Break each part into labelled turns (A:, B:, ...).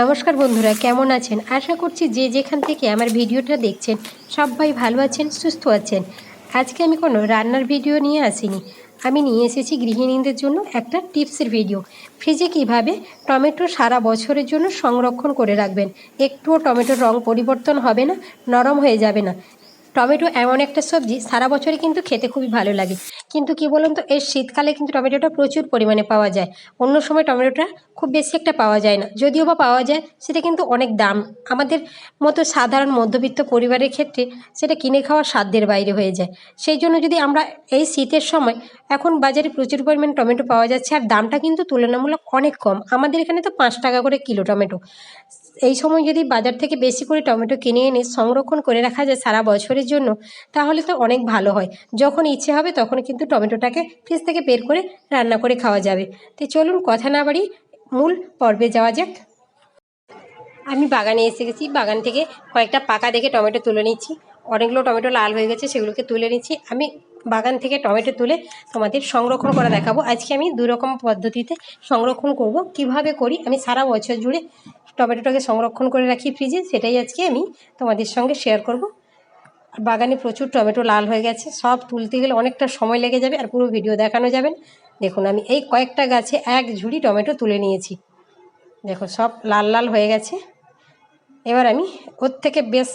A: নমস্কার বন্ধুরা, কেমন আছেন? আশা করছি যে যেখান থেকে আমার ভিডিওটা দেখছেন, সবাই ভালো আছেন, সুস্থ আছেন। আজকে আমি কোনো রান্নার ভিডিও নিয়ে আসিনি। আমি নিয়ে এসেছি গৃহিণীদের জন্য একটা টিপসের ভিডিও। ফ্রিজে কীভাবে টমেটো সারা বছরের জন্য সংরক্ষণ করে রাখবেন? একটুও টমেটোর রং পরিবর্তন হবে না, নরম হয়ে যাবে না। টমেটো এমন একটা সবজি সারা বছরই কিন্তু খেতে খুবই ভালো লাগে। কিন্তু কি বলুন তো এর শীতকালে কিন্তু টমেটোটা প্রচুর পরিমাণে পাওয়া যায়। অন্য সময় টমেটোটা খুব বেশি একটা পাওয়া যায় না। যদিও বা পাওয়া যায়, সেটা কিন্তু অনেক দাম। আমাদের মতো সাধারণ মধ্যবিত্ত পরিবারের ক্ষেত্রে সেটা কিনে খাওয়া সাধ্যের বাইরে হয়ে যায়। সেই জন্য যদি আমরা এই শীতের সময় এখন বাজারে প্রচুর পরিমাণে টমেটো পাওয়া যাচ্ছে আর দামটা কিন্তু তুলনামূলক অনেক কম। আমাদের এখানে তো পাঁচ টাকা করে কিলো টমেটো। এই সময় যদি বাজার থেকে বেশি করে টমেটো কিনে এনে সংরক্ষণ করে রাখা যায় সারা বছরের জন্য, তাহলে তো অনেক ভালো হয়। যখন ইচ্ছে হবে তখন কিন্তু টমেটোটাকে ফ্রিজ থেকে বের করে রান্না করে খাওয়া যাবে। তো চলুন কথা না বাড়ি মূল পর্বে যাওয়া যাক। আমি বাগানে এসে গেছি। বাগান থেকে কয়েকটা পাকা দেখে টমেটো তুলে নিচ্ছি। অনেকগুলো টমেটো লাল হয়ে গেছে, সেগুলোকে তুলে নিচ্ছি। আমি বাগান থেকে টমেটো তুলে তোমাদের সংরক্ষণ করা দেখাবো। আজকে আমি দু রকম পদ্ধতিতে সংরক্ষণ করব। কীভাবে করি? আমি সারা বছর জুড়ে টমেটোটাকে সংরক্ষণ করে রাখি ফ্রিজে সেটাই আজকে আমি তোমাদের সঙ্গে শেয়ার করব। আর বাগানে প্রচুর টমেটো লাল হয়ে গেছে, সব তুলতে গেলে অনেকটা সময় লেগে যাবে আর পুরো ভিডিও দেখানো যাবে দেখুন, আমি এই কয়েকটা গাছে এক ঝুড়ি টমেটো তুলে নিয়েছি। দেখো সব লাল লাল হয়ে গেছে। এবার আমি ওর থেকে বেশ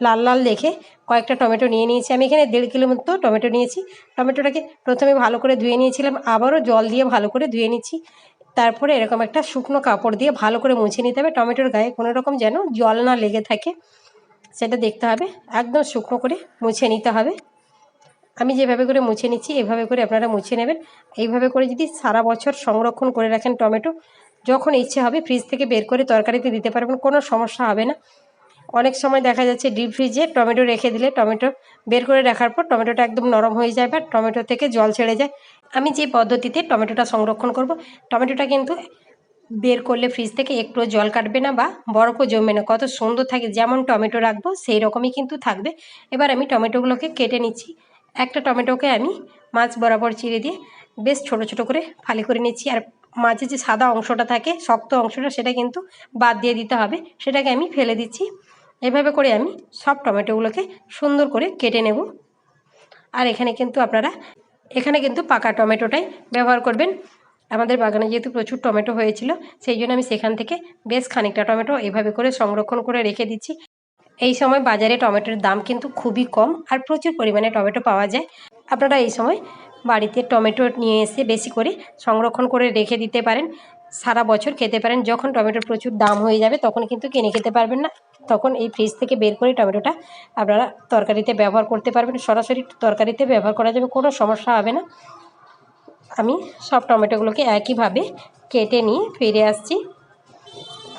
A: লাল লাল দেখে কয়েকটা টমেটো নিয়ে নিয়েছি। আমি এখানে দেড় কিলো মতো টমেটো নিয়েছি। টমেটোটাকে প্রথমে ভালো করে ধুয়ে নিয়েছিলাম, আবারও জল দিয়ে ভালো করে ধুয়ে নিচ্ছি। তারপরে এরকম একটা শুকনো কাপড় দিয়ে ভালো করে মুছে নিতে হবে। টমেটোর গায়ে কোনো রকম যেন জল না লেগে থাকে। সেটা দেখতে হবে। একদম শুকনো করে মুছে নিতে হবে। আমি যেভাবে করে মুছে নিচ্ছি, এভাবে করে আপনারা মুছে নেবেন। এইভাবে করে যদি সারা বছর সংরক্ষণ করে রাখেন টমেটো, যখন ইচ্ছে হবে ফ্রিজ থেকে বের করে তরকারিতে দিতে পারবেন, কোনো সমস্যা হবে না। অনেক সময় দেখা যাচ্ছে ডিপ ফ্রিজে টমেটো রেখে দিলে টমেটো বের করে রাখার পর টমেটোটা একদম নরম হয়ে যায় বা টমেটো থেকে জল ছেড়ে যায়। আমি যে পদ্ধতিতে টমেটোটা সংরক্ষণ করব, টমেটোটা কিন্তু বের করলে ফ্রিজ থেকে একটু জল কাটবে না বা বরফও জমবে না। কত সুন্দর থাকে, যেমন টমেটো রাখব সেই রকমই কিন্তু থাকবে। এবার আমি টমেটোগুলোকে কেটে নিচ্ছি। একটা টমেটোকে আমি মাছ বরাবর চিড়ে দিয়ে বেশ ছোট ছোট করে ফালি করে নিচ্ছি। আর মাঝে যে সাদা অংশটা থাকে, শক্ত অংশটা, সেটা কিন্তু বাদ দিয়ে দিতে হবে। সেটাকে আমি ফেলে দিচ্ছি। এভাবে করে আমি সব টমেটোগুলোকে সুন্দর করে কেটে নেব। আর এখানে কিন্তু আপনারা এখানে কিন্তু পাকা টমেটোটাই ব্যবহার করবেন। আমাদের বাগানে যেহেতু প্রচুর টমেটো হয়েছিল, সেই জন্য আমি সেখান থেকে বেশ খানিকটা টমেটো এভাবে করে সংরক্ষণ করে রেখে দিচ্ছি। এই সময় বাজারে টমেটোর দাম কিন্তু খুবই কম আর প্রচুর পরিমাণে টমেটো পাওয়া যায়। আপনারা এই সময় বাড়িতে টমেটো নিয়ে এসে বেশি করে সংরক্ষণ করে রেখে দিতে পারেন। সারা বছর খেতে পারেন, যখন টমেটোর প্রচুর দাম হয়ে যাবে তখন কিন্তু কিনে খেতে পারবেন না। তখন এই ফ্রিজ থেকে বের করে টমেটোটা আপনারা তরকারিতে ব্যবহার করতে পারবেন। সরাসরি তরকারিতে ব্যবহার করা যাবে, কোনো সমস্যা হবে না। আমি সব টমেটোগুলোকে একইভাবে কেটে নিয়ে ফিরে আসছি।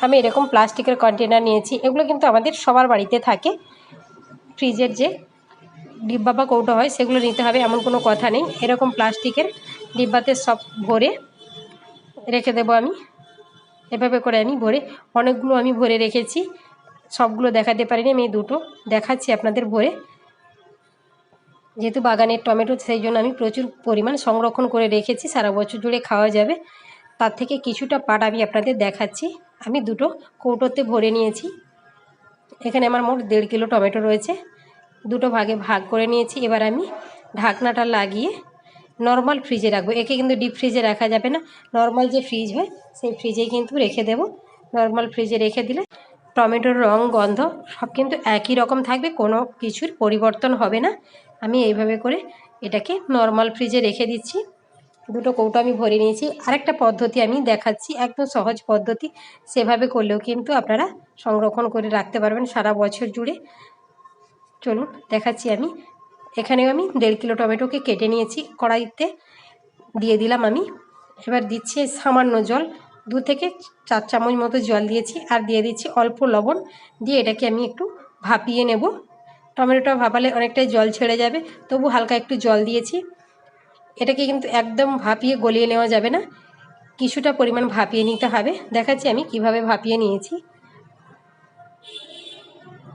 A: আমি এরকম প্লাস্টিকের কন্টেনার নিয়েছি, এগুলো কিন্তু আমাদের সবার বাড়িতে থাকে। ফ্রিজের যে ডিব্বা বা কৌটো হয়, সেগুলো নিতে হবে, এমন কোনো কথা নেই। এরকম প্লাস্টিকের ডিব্বাতে সব ভরে রেখে দেবো আমি। এভাবে করে আমি ভরে, অনেকগুলো আমি ভরে রেখেছি। সবগুলো দেখাতে পারিনি, আমি দুটো দেখাচ্ছি আপনাদের ভরে। যেহেতু বাগানের টমেটো, সেই জন্য আমি প্রচুর পরিমাণ সংরক্ষণ করে রেখেছি, সারা বছর জুড়ে খাওয়া যাবে। তার থেকে কিছুটা পাট আমি আপনাদের দেখাচ্ছি। আমি দুটো কৌটোতে ভরে নিয়েছি। এখানে আমার মোট দেড় কিলো টমেটো রয়েছে। দুটো ভাগে ভাগ করে নিয়েছি। এবার আমি ঢাকনাটা লাগিয়ে নর্মাল ফ্রিজে রাখব। একে কিন্তু ডিপ ফ্রিজে রাখা যাবে না। নর্মাল যে ফ্রিজ হয়, সেই ফ্রিজেই কিন্তু রেখে দেব। নর্মাল ফ্রিজে রেখে দিলে টমেটোর রং, গন্ধ, সব কিন্তু একই রকম থাকবে, কোনো কিছুর পরিবর্তন হবে না। আমি এইভাবে করে এটাকে নর্মাল ফ্রিজে রেখে দিচ্ছি। দুটো কৌটো আমি ভরে নিয়েছি। আরেকটা পদ্ধতি আমি দেখাচ্ছি, একদম সহজ পদ্ধতি। সেভাবে করলেও কিন্তু আপনারা সংরক্ষণ করে রাখতে পারবেন সারা বছর জুড়ে। চলুন, দেখাচ্ছি আমি। এখানেও আমি দেড় কিলো টমেটোকে কেটে নিয়েছি। কড়াইতে দিয়ে দিলাম আমি। এবার দিচ্ছি সামান্য জল। দু থেকে চার চামচ মতো জল দিয়েছি আর দিয়ে দিচ্ছি অল্প লবণ। দিয়ে এটাকে আমি একটু ভাপিয়ে নেব। টমেটোটা ভাপালে অনেকটাই জল ছেড়ে যাবে, তবু হালকা একটু জল দিয়েছি। এটাকে কিন্তু একদম ভাপিয়ে গলিয়ে নেওয়া যাবে না। কিছুটা পরিমাণ ভাপিয়ে নিতে হবে। দেখাচ্ছি আমি কীভাবে ভাপিয়ে নিয়েছি।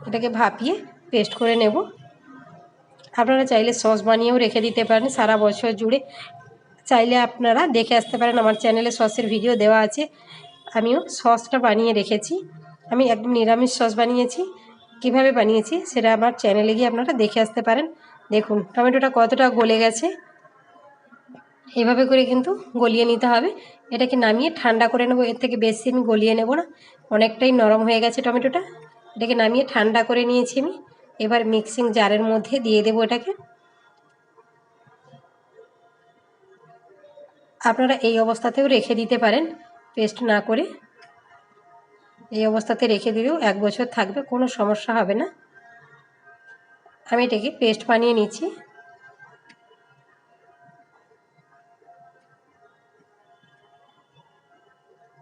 A: এটাকে ভাপিয়ে পেস্ট করে নেব। আপনারা চাইলে সস বানিয়েও রেখে দিতে পারেন সারা বছর জুড়ে। চাইলে আপনারা দেখে আসতে পারেন। আমার চ্যানেলে সসের ভিডিও দেওয়া আছে। আমিও সসটা বানিয়ে রেখেছি। আমি একদম নিরামিষ সস বানিয়েছি। কীভাবে বানিয়েছি সেটা আমার চ্যানেলে গিয়ে আপনারা দেখে আসতে পারেন। দেখুন, টমেটোটা কতটা গলে গেছে। এভাবে করে কিন্তু গলিয়ে নিতে হবে। এটাকে নামিয়ে ঠান্ডা করে নেব। এর থেকে বেশি আমি গলিয়ে নেব না। অনেকটাই নরম হয়ে গেছে টমেটোটা। এটাকে নামিয়ে ঠান্ডা করে নিয়েছি আমি। এবার মিক্সিং জারের মধ্যে দিয়ে দেবো এটাকে। আপনারা এই অবস্থাতেও রেখে দিতে পারেন পেস্ট না করে। এই অবস্থাতে রেখে দিলেও এক বছর থাকবে, কোনো সমস্যা হবে না। আমি এটাকে পেস্ট বানিয়ে নিচ্ছি।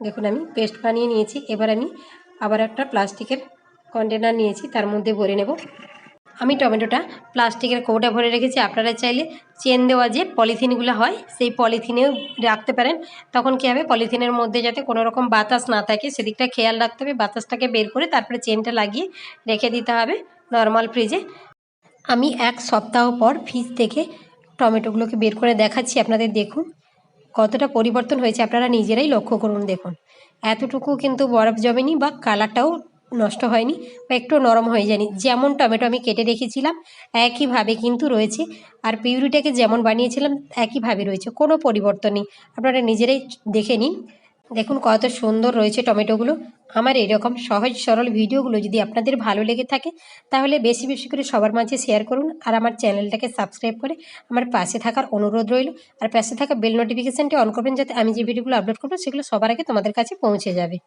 A: দেখুন, আমি পেস্ট বানিয়ে নিয়েছি। এবার আমি আবার একটা প্লাস্টিকের কন্টেনার নিয়েছি, তার মধ্যে ভরে নেব। আমি টমেটোটা প্লাস্টিকের কৌটা ভরে রেখেছি। আপনারা চাইলে চেন দেওয়া যে পলিথিনগুলো হয়, সেই পলিথিনেও রাখতে পারেন। তখন কী হবে? পলিথিনের মধ্যে যাতে কোনো রকম বাতাস না থাকে, সেদিকটা খেয়াল রাখতে হবে। বাতাসটাকে বের করে তারপরে চেনটা লাগিয়ে রেখে দিতে হবে নর্মাল ফ্রিজে। আমি এক সপ্তাহ পর ফ্রিজ থেকে টমেটোগুলোকে বের করে দেখাচ্ছি। আপনাদের দেখুন কতটা পরিবর্তন হয়েছে। আপনারা নিজেরাই লক্ষ্য করুন, দেখুন। এতটুকু কিন্তু বরফ জমেনি বা কালারটাও নষ্ট হয়নি বা একটু নরম হয়ে যায়নি। যেমন টমেটো আমি কেটে রেখেছিলাম, একইভাবে কিন্তু রয়েছে। আর পিউরিটাকে যেমন বানিয়েছিলাম, একইভাবে রয়েছে। কোনো পরিবর্তন নেই। আপনারা নিজেরাই দেখে নিন। দেখুন কত সুন্দর রয়েছে টমেটোগুলো। আমার এরকম সহজ সরল ভিডিওগুলো যদি আপনাদের ভালো লেগে থাকে, তাহলে বেশি বেশি করে সবার মাঝে শেয়ার করুন আর আমার চ্যানেলটাকে সাবস্ক্রাইব করে আমার পাশে থাকার অনুরোধ রইল। আর পাশে থাকা বেল নোটিফিকেশানটি অন করবেন যাতে আমি যে ভিডিওগুলো আপলোড করব, সেগুলো সবার আগে তোমাদের কাছে পৌঁছে যাবে।